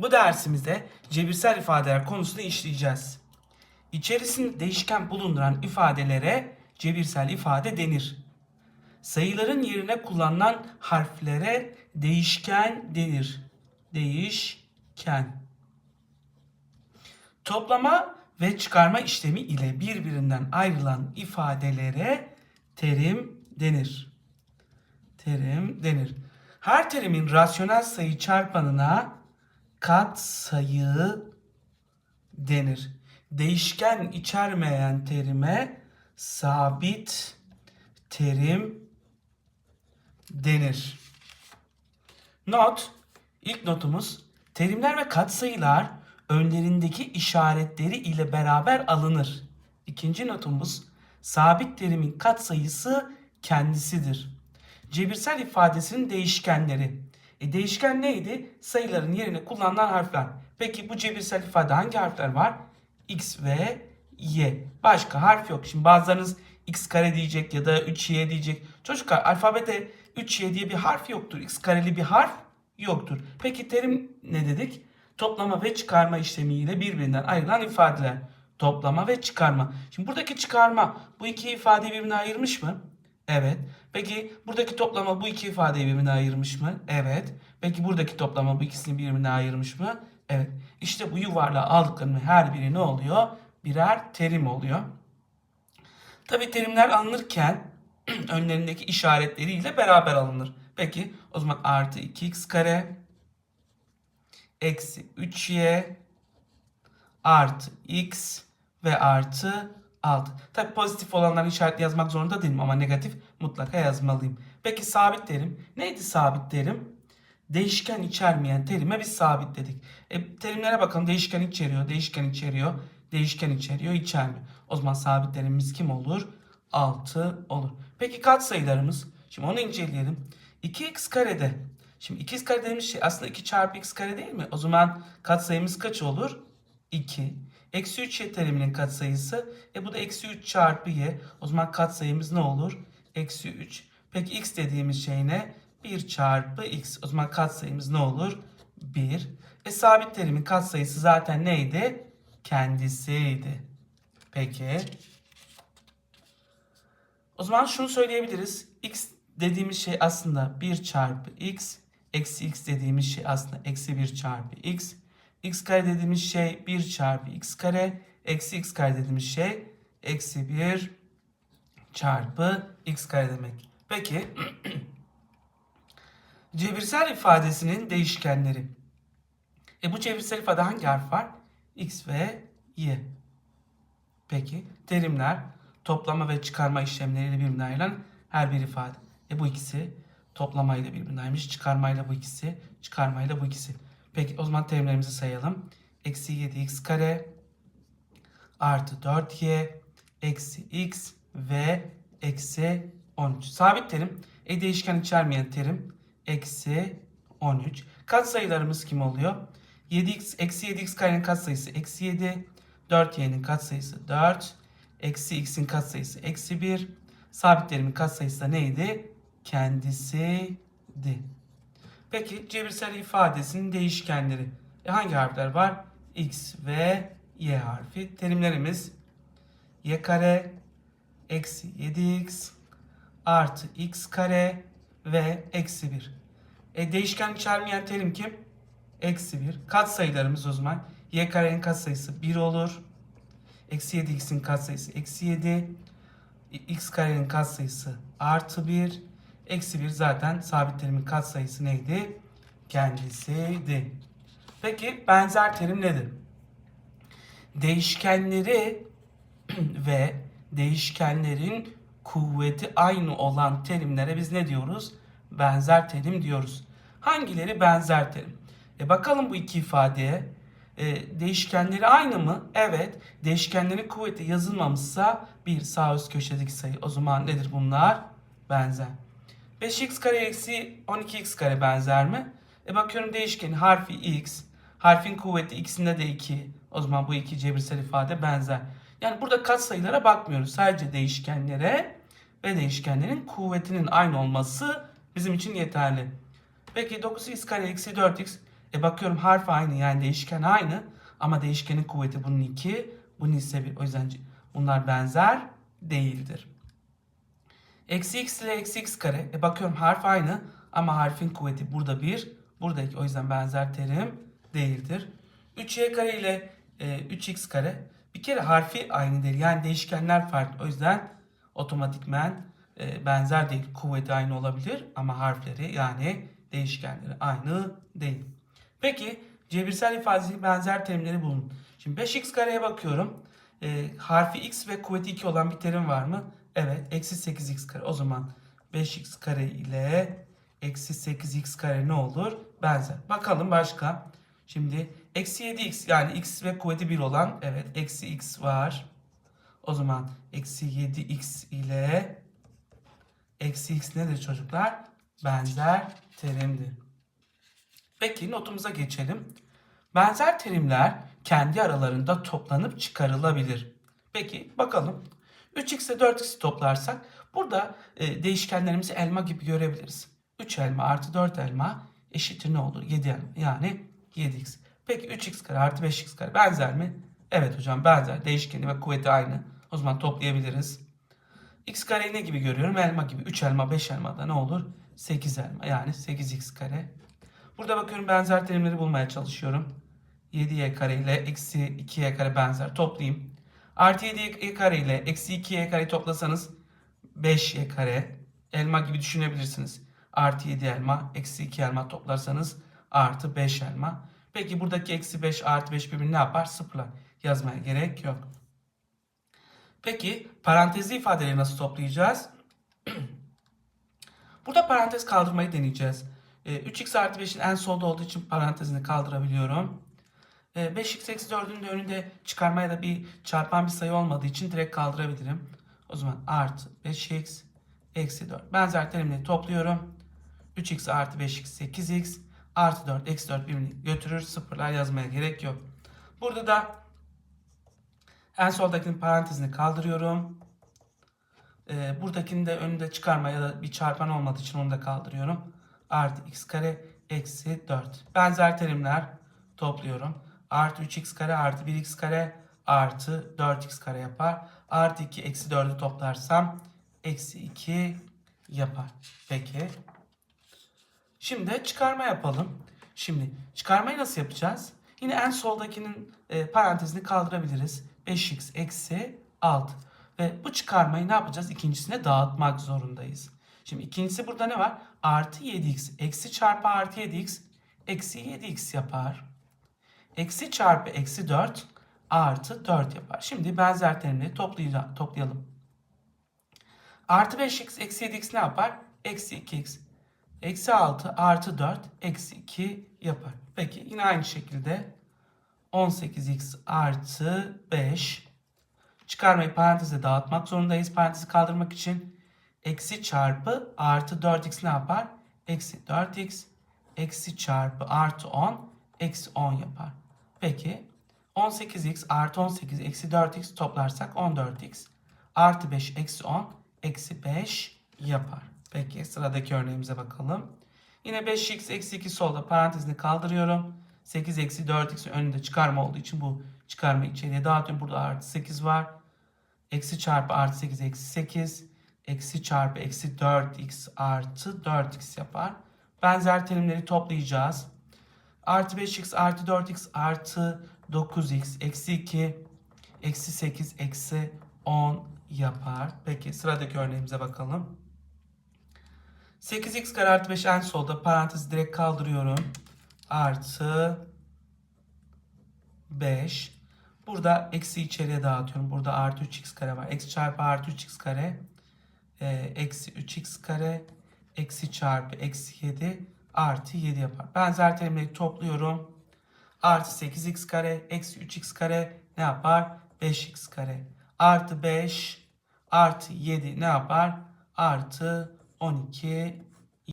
Bu dersimizde cebirsel ifadeler konusunu işleyeceğiz. İçerisinde değişken bulunduran ifadelere cebirsel ifade denir. Sayıların yerine kullanılan harflere değişken denir. Değişken. Toplama ve çıkarma işlemi ile birbirinden ayrılan ifadelere terim denir. Terim denir. Her terimin rasyonel sayı çarpanına kat sayı denir. Değişken içermeyen terime sabit terim denir. Not, ilk notumuz terimler ve katsayılar önlerindeki işaretleri ile beraber alınır. İkinci notumuz sabit terimin katsayısı kendisidir. Cebirsel ifadesinin değişkenleri. E değişken neydi? Sayıların yerine kullanılan harfler. Peki bu cebirsel ifade hangi harfler var? X ve Y. Başka harf yok. Şimdi bazılarınız X kare diyecek ya da 3Y diyecek. Çocuklar alfabede 3Y diye bir harf yoktur. X kareli bir harf yoktur. Peki terim ne dedik? Toplama ve çıkarma işlemiyle birbirinden ayrılan ifadeler. Toplama ve çıkarma. Şimdi buradaki çıkarma bu iki ifadeyi birbirine ayırmış mı? Evet. Peki buradaki toplama bu iki ifadeyi birbirine ayırmış mı? Evet. Peki buradaki toplama bu ikisini birbirine ayırmış mı? Evet. İşte bu yuvarlağı aldıklarının her biri ne oluyor? Birer terim oluyor. Tabi terimler alınırken önlerindeki işaretleriyle beraber alınır. Peki o zaman artı 2x kare eksi 3y artı x ve artı 6. Tabi pozitif olanların işaretli yazmak zorunda değilim ama negatif mutlaka yazmalıyım. Peki sabit terim. Neydi sabit terim? Değişken içermeyen terime biz sabit dedik. E, terimlere bakalım. Değişken içeriyor, değişken içeriyor, değişken içeriyor, içermiyor. O zaman sabit terimimiz kim olur? 6 olur. Peki katsayılarımız? Şimdi onu inceleyelim. 2x karede. Şimdi 2x kare dediğimiz şey aslında 2 çarpı x kare değil mi? O zaman katsayımız kaç olur? 2. Eksi 3 y teriminin katsayısı. E bu da eksi 3 çarpı y. O zaman katsayımız ne olur? Eksi 3. Peki x dediğimiz şey ne? 1 çarpı x. O zaman katsayımız ne olur? 1. E sabit terimin katsayısı zaten neydi? Kendisiydi. Peki. O zaman şunu söyleyebiliriz. x dediğimiz şey aslında 1 çarpı x. Eksi x dediğimiz şey aslında eksi 1 çarpı x. x kare dediğimiz şey 1 çarpı x kare. Eksi x kare dediğimiz şey eksi 1 çarpı x kare demek. Peki cebirsel ifadesinin değişkenleri. E bu cebirsel ifade hangi harf var? X ve Y. Peki terimler toplama ve çıkarma işlemleriyle birbirine ayrılan her bir ifade. E bu ikisi toplamayla birbirine ayrılmış. Çıkarmayla bu ikisi. Çıkarmayla bu ikisi. Peki o zaman terimlerimizi sayalım. Eksi 7x kare artı 4y eksi x ve eksi 13. Sabit terim. E değişken içermeyen terim. Eksi 13. Katsayılarımız kim oluyor? 7x eksi 7x karenin katsayısı eksi 7. 4y'nin katsayısı 4. Eksi x'in katsayısı eksi 1. Sabit terimin katsayısı da neydi? Kendisiydi. Peki cebirsel ifadesinin değişkenleri. E hangi harfler var? X ve Y harfi. Terimlerimiz y kare eksi 7x artı x kare ve eksi 1. E değişken içermeyen terim kim? Eksi 1. Katsayılarımız o zaman y karenin katsayısı 1 olur. Eksi 7x'in katsayısı eksi 7. x karenin katsayısı artı 1. Eksi 1 zaten sabit terimin katsayısı neydi? Kendisiydi. Peki benzer terim nedir? Değişkenleri ve değişkenlerin kuvveti aynı olan terimlere biz ne diyoruz? Benzer terim diyoruz. Hangileri benzer terim? E bakalım bu iki ifadeye. E, değişkenleri aynı mı? Evet. Değişkenlerin kuvveti yazılmamışsa bir sağ üst köşedeki sayı. O zaman nedir bunlar? Benzer. 5x kare eksi 12x kare benzer mi? E bakıyorum değişkenin harfi x. Harfin kuvveti ikisinde de 2. O zaman bu iki cebirsel ifade benzer. Yani burada katsayılara bakmıyoruz. Sadece değişkenlere ve değişkenlerin kuvvetinin aynı olması bizim için yeterli. Peki 9x kare eksi 4x. E bakıyorum harf aynı yani değişken aynı ama değişkenin kuvveti bunun 2, bunun ise 1. O yüzden bunlar benzer değildir. Eksi x ile eksi x kare. E bakıyorum harf aynı ama harfin kuvveti burada 1, burada 2. O yüzden benzer terim değildir. 3y kare ile e, 3x kare. Bir kere harfi aynı değil. Yani değişkenler farklı. O yüzden otomatikmen e, benzer değil. Kuvveti aynı olabilir ama harfleri yani değişkenleri aynı değil. Peki cebirsel ifadesi benzer terimleri bulun. Şimdi 5x kareye bakıyorum. E, harfi x ve kuvveti 2 olan bir terim var mı? Evet. Eksi 8x kare. O zaman 5x kare ile eksi 8x kare ne olur? Benzer. Bakalım başka. Şimdi eksi 7x yani x ve kuvveti 1 olan evet eksi x var. O zaman eksi 7x ile eksi x nedir çocuklar? Benzer terimdir. Peki notumuza geçelim. Benzer terimler kendi aralarında toplanıp çıkarılabilir. Peki bakalım. 3x ile 4x'i toplarsak burada e, değişkenlerimizi elma gibi görebiliriz. 3 elma artı 4 elma eşittir ne olur? 7 elma yani 7x. Peki 3x kare artı 5x kare benzer mi? Evet hocam benzer. Değişkeni ve kuvveti aynı. O zaman toplayabiliriz. x kareyi ne gibi görüyorum? Elma gibi. 3 elma 5 elma da ne olur? 8 elma yani 8x kare. Burada bakıyorum benzer terimleri bulmaya çalışıyorum. 7y kare ile eksi 2y kare benzer toplayayım. Artı 7y kare ile eksi 2y kare toplasanız 5y kare. Elma gibi düşünebilirsiniz. Artı 7 elma eksi 2 elma toplarsanız artı 5 elma. Peki buradaki eksi 5 artı 5 birbirini ne yapar? Sıfırlar. Yazmaya gerek yok. Peki parantezli ifadeleri nasıl toplayacağız? Burada parantez kaldırmayı deneyeceğiz. E, 3x artı 5'in en solda olduğu için parantezini kaldırabiliyorum. E, 5x eksi 4'ün de önünde çıkarmaya da bir çarpan bir sayı olmadığı için direkt kaldırabilirim. O zaman artı 5x eksi 4. Benzer terimleri topluyorum. 3x artı 5x 8x artı 4 eksi 4 birbirini götürür. Sıfırlar yazmaya gerek yok. Burada da en soldakinin parantezini kaldırıyorum. Ee, buradakini de önünde çıkarma ya da bir çarpan olmadığı için onu da kaldırıyorum. Artı x kare eksi 4. Benzer terimler topluyorum. Artı 3x kare artı 1x kare artı 4x kare yapar. Artı 2 eksi 4'ü toplarsam eksi 2 yapar. Peki. Şimdi çıkarma yapalım. Şimdi çıkarmayı nasıl yapacağız? Yine en soldakinin e, parantezini kaldırabiliriz. 5x eksi 6. Ve bu çıkarmayı ne yapacağız? İkincisine dağıtmak zorundayız. Şimdi ikincisi burada ne var? Artı 7x. Eksi çarpı artı 7x. Eksi 7x yapar. Eksi çarpı eksi 4 artı 4 yapar. Şimdi benzer terimleri toplayalım. Artı 5x eksi 7x ne yapar? Eksi 2x. Eksi 6 artı 4 eksi 2 yapar. Peki yine aynı şekilde 18x artı 5 çıkarmayı paranteze dağıtmak zorundayız. Parantezi kaldırmak için eksi çarpı artı 4x ne yapar? Eksi 4x eksi çarpı artı 10 eksi 10 yapar. Peki 18x artı 18 eksi 4x toplarsak 14x artı 5 eksi 10 eksi 5 yapar. Peki sıradaki örneğimize bakalım. Yine 5x eksi 2 solda parantezini kaldırıyorum. 8 eksi 4x önünde çıkarma olduğu için bu çıkarma içeriye dağıtıyorum. Burada artı 8 var. Eksi çarpı artı 8 eksi 8. Eksi çarpı eksi 4x artı 4x yapar. Benzer terimleri toplayacağız. Artı 5x artı 4x artı 9x eksi 2 eksi 8 eksi 10 yapar. Peki sıradaki örneğimize bakalım. 8x kare artı 5 en solda parantezi direkt kaldırıyorum. Artı 5. Burada eksi içeriye dağıtıyorum. Burada artı 3x kare var. Eksi çarpı artı 3x kare. E, eksi 3x kare. Eksi çarpı eksi 7 artı 7 yapar. Benzer terimleri topluyorum. Artı 8x kare. Eksi 3x kare ne yapar? 5x kare. Artı 5 artı 7 ne yapar? Artı 12